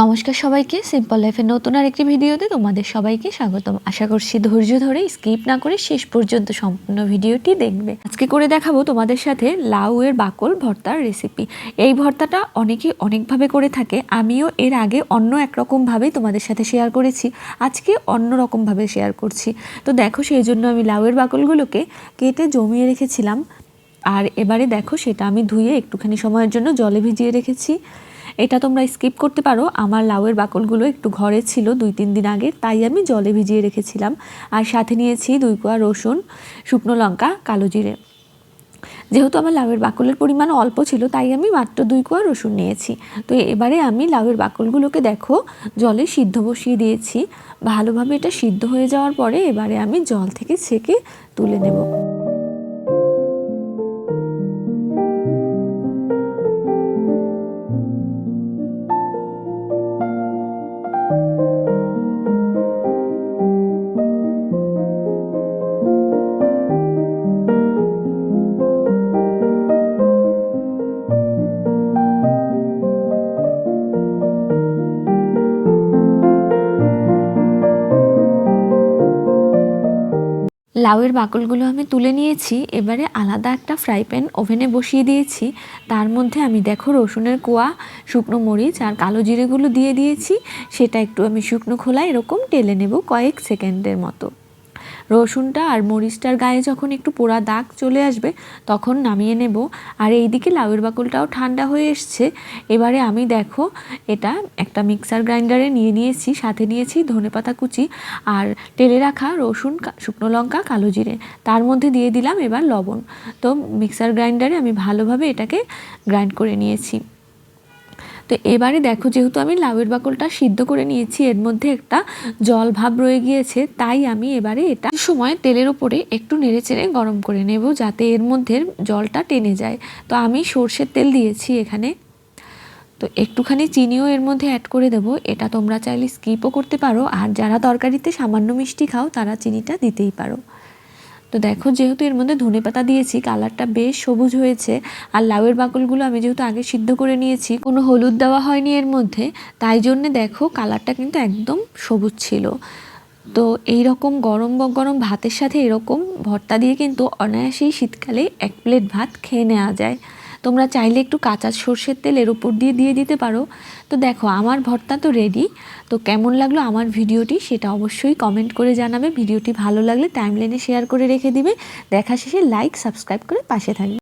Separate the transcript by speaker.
Speaker 1: নমস্কার সবাইকে সিম্পল লাইফের নতুন আর একটি ভিডিওতে তোমাদের সবাইকে স্বাগতম। আশা করছি ধৈর্য ধরে স্কিপ না করে শেষ পর্যন্ত সম্পূর্ণ ভিডিওটি দেখবে। আজকে করে দেখাবো তোমাদের সাথে লাউয়ের বাকল ভর্তার রেসিপি এই ভর্তাটা অনেকেই অনেকভাবে করে থাকে, আমিও এর আগে অন্য একরকমভাবেই তোমাদের সাথে শেয়ার করেছি। আজকে অন্য রকমভাবে শেয়ার করছি। তো দেখো, সেই জন্য আমি লাউয়ের বাকলগুলোকে কেটে জমিয়ে রেখেছিলাম। আর এবারে দেখো, সেটা আমি ধুয়ে একটুখানি সময়ের জন্য জলে ভিজিয়ে রেখেছি। এটা তোমরা স্কিপ করতে পারো। আমার লাউয়ের বাকলগুলো একটু ঘরে ছিল দুই, তিন দিন আগে, তাই আমি জলে ভিজিয়ে রেখেছিলাম। আর সাথে নিয়েছি দুই কোয়া রসুন, শুকনো লঙ্কা, কালো জিরে। যেহেতু আমার লাউয়ের বাকলের পরিমাণ অল্প ছিল, তাই আমি মাত্র দুই কোয়া রসুন নিয়েছি। তো এবারে আমি লাউয়ের বাকলগুলোকে দেখো, জলে সিদ্ধ বসিয়ে দিয়েছি। ভালোভাবে এটা সিদ্ধ হয়ে যাওয়ার পরে এবারে আমি জল থেকে ছেঁকে তুলে নেব। লাউয়ের বাকলগুলো আমি তুলে নিয়েছি। এবারে আলাদা একটা ফ্রাই প্যান ওভেনে বসিয়ে দিয়েছি। তার মধ্যে আমি দেখো রসুনের কোয়া, শুকনো মরিচ আর কালো জিরেগুলো দিয়ে দিয়েছি। সেটা একটু আমি শুকনো খোলা এরকম টেলে নেব কয়েক সেকেন্ডের মতো। রসুনটা আর মরিচটার গায়ে যখন একটু পোড়া দাগ চলে আসবে, তখন নামিয়ে নেব। আর এইদিকে লাউয়ের বাকলটাও ঠান্ডা হয়ে এসছে। এবারে আমি দেখো, এটা একটা মিক্সার গ্রাইন্ডারে নিয়ে নিয়েছি, সাথে নিয়েছি ধনেপাতা কুচি আর টেলে রাখা রসুন শুকনো লঙ্কা, কালো জিরে। তার মধ্যে দিয়ে দিলাম এবার লবণ। তো মিক্সার গ্রাইন্ডারে আমি ভালোভাবে এটাকে গ্রাইন্ড করে নিয়েছি। তো এবারে দেখো যেহেতু আমি লাউয়ের বাকলটা সিদ্ধ করে নিয়েছি, এর মধ্যে একটা জল ভাব রয়ে গিয়েছে, তাই আমি এবারে এটা সময় তেলের ওপরে একটু নেড়ে চেড়ে গরম করে নেব যাতে এর মধ্যে জলটা টেনে যায়। তো আমি সর্ষের তেল দিয়েছি এখানে। তো একটুখানি চিনিও এর মধ্যে অ্যাড করে দেবো। এটা তোমরা চাইলে স্কিপও করতে পারো। আর যারা তরকারিতে সামান্য মিষ্টি খাও, তারা চিনিটা দিতেই পারো। তো দেখো, যেহেতু এর মধ্যে ধনে পাতা দিয়েছি, কালারটা বেশ সবুজ হয়েছে, আর লাউয়ের বাকলগুলো আমি যেহেতু আগে সিদ্ধ করে নিয়েছি, কোনো হলুদ দেওয়া হয়নি এর মধ্যে, তাই জন্যে দেখো কালারটা কিন্তু একদম সবুজ ছিল। তো এই রকম গরম গরম ভাতের সাথে এরকম ভর্তা দিয়ে কিন্তু অনায়াসেই শীতকালে এক প্লেট ভাত খেয়ে নেওয়া যায়। তোমরা চাইলে একটু কাঁচা সর্ষের তেলের উপর দিয়ে দিয়ে দিতে পারো। তো দেখো, আমার ভর্তা তো রেডি তো কেমন লাগল আমার ভিডিওটি সেটা অবশ্যই কমেন্ট করে জানাবে। ভিডিওটি ভালো লাগলে টাইমলাইনে শেয়ার করে রেখে দিবে। দেখা শেষে লাইক সাবস্ক্রাইব করে পাশে থাকবে।